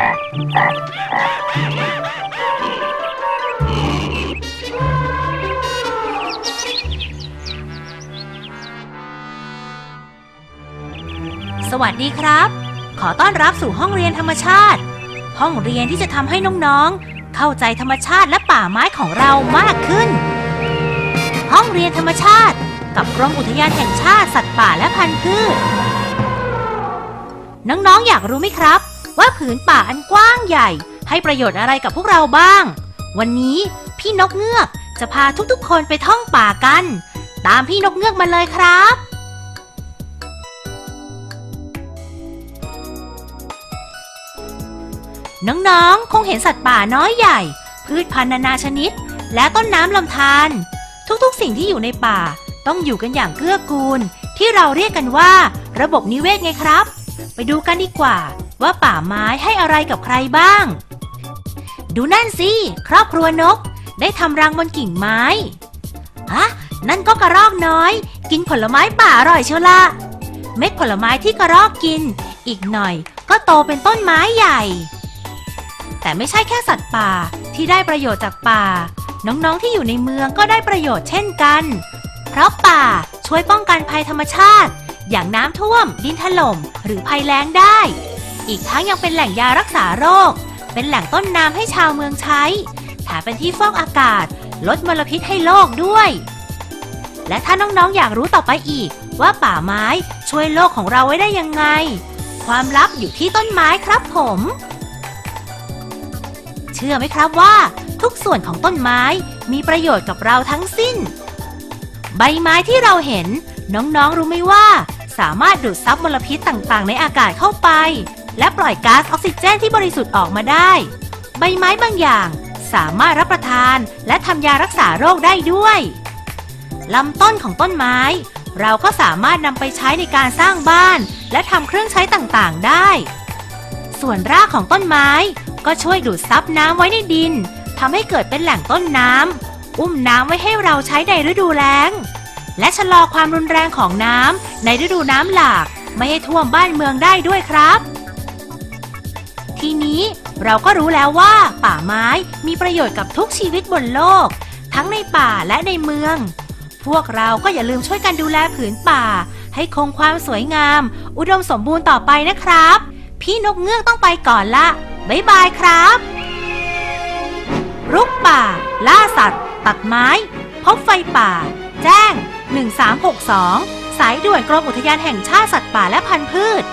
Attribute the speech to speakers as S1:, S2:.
S1: สวัสดีครับ ขอต้อนรับสู่ห้องเรียนธรรมชาติ ห้องเรียนที่จะทำให้น้องๆ เข้าใจธรรมชาติและป่าไม้ของเรามากขึ้น ห้องเรียนธรรมชาติ กับกรมอุทยานแห่งชาติสัตว์ป่าและพันธุ์พืช น้องๆ อยากรู้ไหมครับ ว่าผืนป่าอันกว้างใหญ่ ให้ประโยชน์อะไรกับพวกเราบ้าง วันนี้พี่นกเงือกจะพาทุกๆ คนไปท่องป่ากัน ตามพี่นกเงือกมาเลยครับ น้องๆ คงเห็นสัตว์ป่าน้อยใหญ่ พืชพันธุ์นานาชนิด และต้นน้ำลำธารทุกๆ สิ่งที่อยู่ในป่า ต้องอยู่กันอย่างเกื้อกูล ที่เราเรียกกันว่า ระบบนิเวศไงครับ ไปดูกันดีกว่า ว่าป่าไม้ให้อะไรกับใครบ้าง ดูนั่นสิ ครอบครัวนก ได้ทำรังบนกิ่งไม้ฮะนั่นก็กระรอกน้อย กินผลไม้ป่าอร่อยเชียวละเม็ดผลไม้ที่กระรอกกิน อีกหน่อยก็โตเป็นต้นไม้ใหญ่ แต่ไม่ใช่แค่สัตว์ป่าที่ได้ประโยชน์จากป่า น้องๆที่อยู่ในเมืองก็ได้ประโยชน์เช่นกัน เพราะป่าช่วยป้องกันภัยธรรมชาติ อย่างน้ำท่วม ดินถล่ม หรือภัยแล้งได้ อีกทั้งยังเป็นแหล่งยารักษาโรค เป็นแหล่งต้นน้ำให้ชาวเมืองใช้ แถมเป็นที่ฟอกอากาศ ลดมลพิษให้โลกด้วย และถ้าน้องๆอยากรู้ต่อไปอีก ว่าป่าไม้ช่วยโลกของเราไว้ได้ยังไง ความลับอยู่ที่ต้นไม้ครับผม เชื่อไหมครับว่า ทุกส่วนของต้นไม้มีประโยชน์กับเราทั้งสิ้น ใบไม้ที่เราเห็นน้องๆรู้ไหมว่าสามารถดูดซับมลพิษต่างๆ ในอากาศเข้าไป และปล่อยก๊าซออกซิเจนที่บริสุทธิ์ออกมาได้ ใบไม้บางอย่างสามารถรับประทานและทำยารักษาโรคได้ด้วยลำต้นของต้นไม้ เราก็สามารถนำไปใช้ในการสร้างบ้าน และทำเครื่องใช้ต่างๆได้ ส่วนรากของต้นไม้ ก็ช่วยดูดซับน้ำไว้ในดินทำให้เกิดเป็นแหล่งต้นน้ำอุ้มน้ำไว้ให้เราใช้ในฤดูแล้ง และชะลอความรุนแรงของน้ำในฤดูน้ำหลาก ไม่ให้ท่วมบ้านเมืองได้ด้วยครับ ทีนี้เราก็รู้แล้วว่า ป่าไม้มีประโยชน์กับทุกชีวิตบนโลก ทั้งในป่าและในเมือง พวกเราก็อย่าลืมช่วยกันดูแลผืนป่า ให้คงความสวยงาม อุดมสมบูรณ์ต่อไปนะครับ พี่นกเงือกต้องไปก่อนละบ๊ายบายครับ รุกป่า ล่าสัตว์ ตัดไม้ พบไฟป่า แจ้ง 1362 สายด่วนกรมอุทยานแห่งชาติสัตว์ป่าและพันธุ์พืช